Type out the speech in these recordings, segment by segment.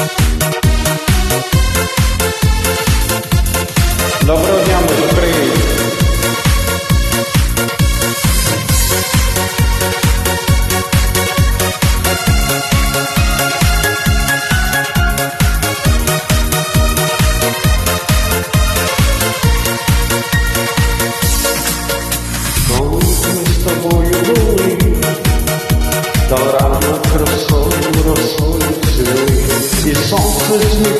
Thank message me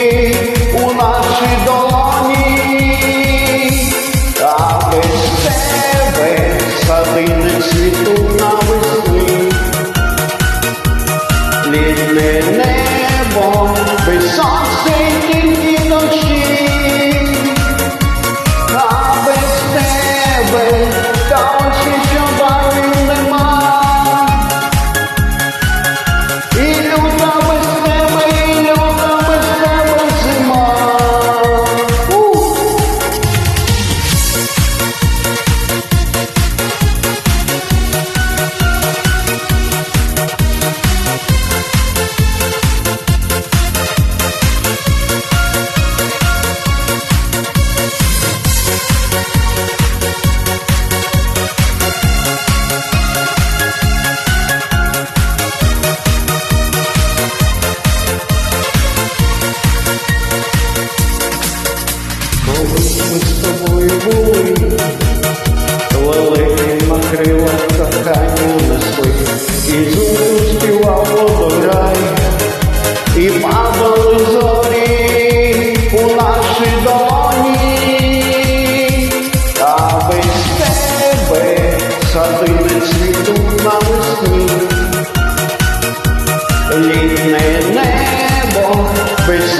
ми з тобою були, великим на крилах кохання несли, і зустріч співав водограй, і падали зорі у нашій долоні, а без тебе сади не цвітуть на весні, літне небо без